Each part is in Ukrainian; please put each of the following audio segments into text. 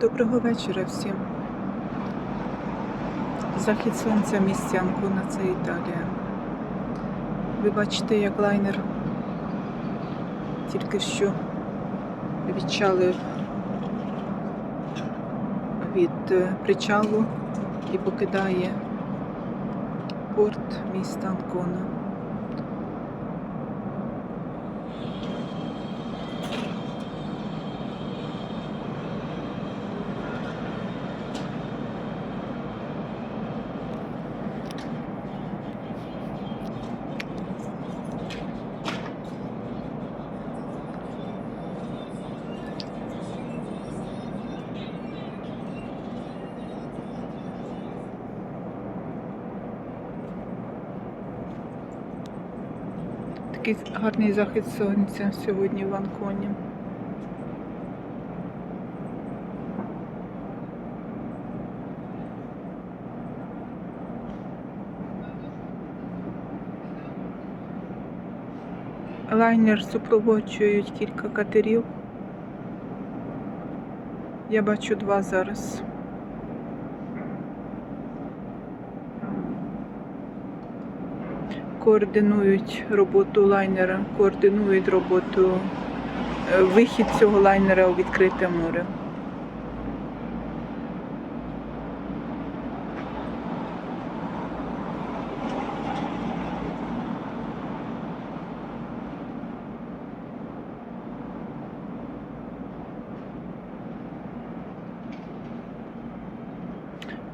Доброго вечора всім. Захід сонця місця Анкона це Італія. Ви бачите, як лайнер тільки що відчалив від е, причалу і покидає порт міста Анкона. Такий гарний захід сонця сьогодні в Анконі. Лайнер супроводжують кілька катерів. Я бачу два зараз. Координують роботу лайнера, координують роботу, е, вихід цього лайнера у відкрите море.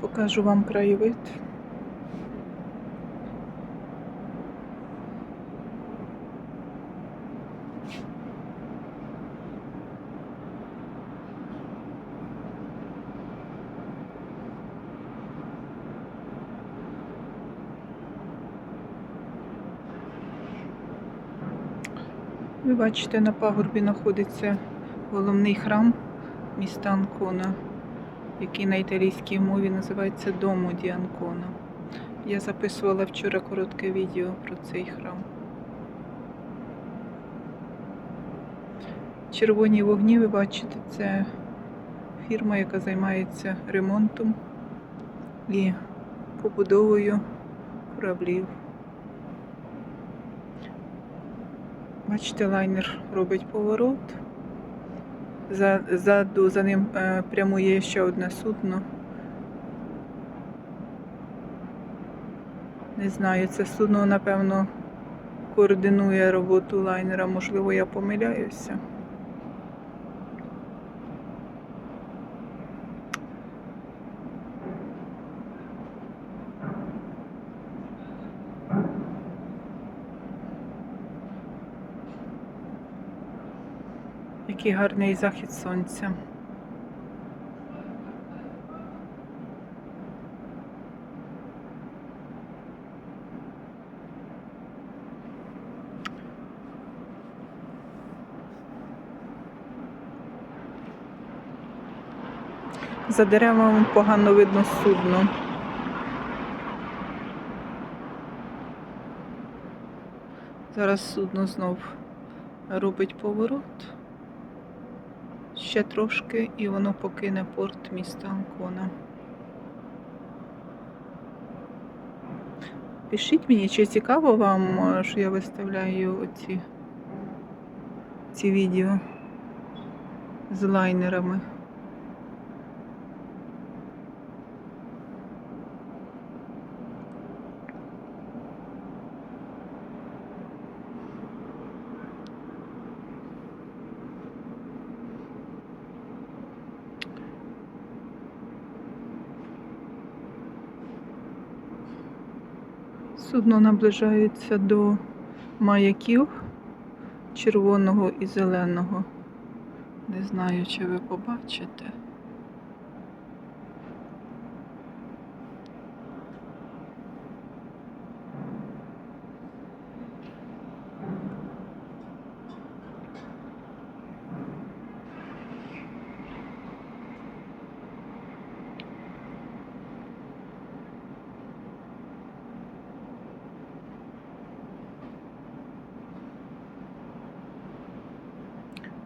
Покажу вам краєвид. Ви бачите, на пагорбі знаходиться головний храм міста Анкона, який на італійській мові називається Дому ді Анкона. Я записувала вчора коротке відео про цей храм. Червоні вогні, ви бачите, це фірма, яка займається ремонтом і побудовою кораблів. Бачите, лайнер робить поворот. За- Ззаду за ним е, прямує ще одне судно. Не знаю, це судно, напевно, координує роботу лайнера, можливо, я помиляюся. Який гарний захід сонця. За деревами погано видно судно. Зараз судно знов робить поворот. Ще трошки і воно покине порт міста Анкона. Пишіть мені, чи цікаво вам, що я виставляю оці ці відео з лайнерами. Судно наближається до маяків червоного і зеленого. Не знаю, чи ви побачите.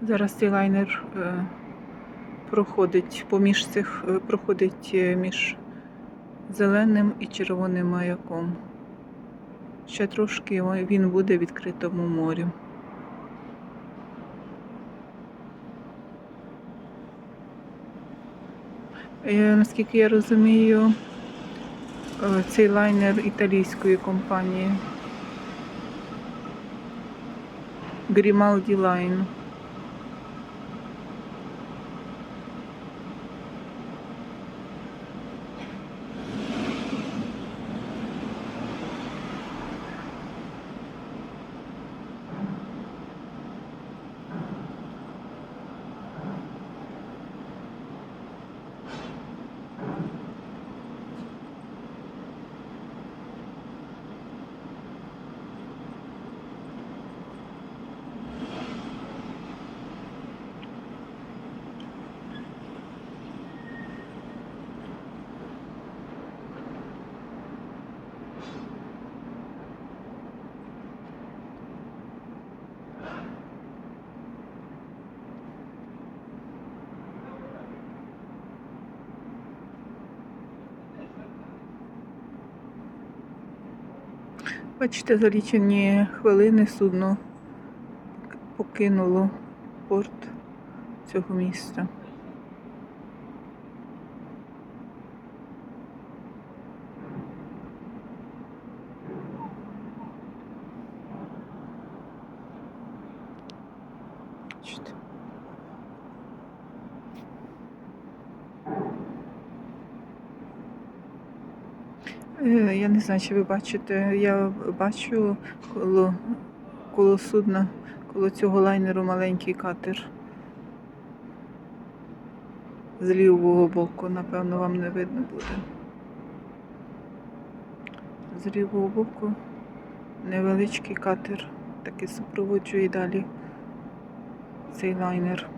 Зараз цей лайнер е, проходить поміж цих, е, проходить е, між зеленим і червоним маяком. Ще трошки він буде в відкритому морі. Наскільки я розумію, цей лайнер італійської компанії Grimaldi Line. Бачите, за лічені хвилини судно покинуло порт цього міста. Бачите. Я не знаю, чи ви бачите. Я бачу коло, коло судна, коло цього лайнеру маленький катер. З лівого боку, напевно, вам не видно буде. З лівого боку невеличкий катер, такий супроводжує далі цей лайнер.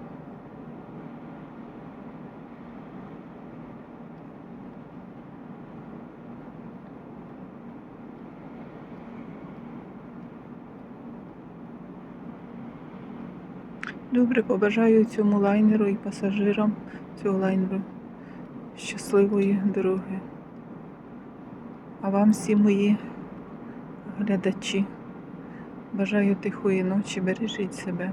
Добре, побажаю цьому лайнеру і пасажирам цього лайнеру щасливої дороги. А вам всі мої глядачі. Бажаю тихої ночі, бережіть себе.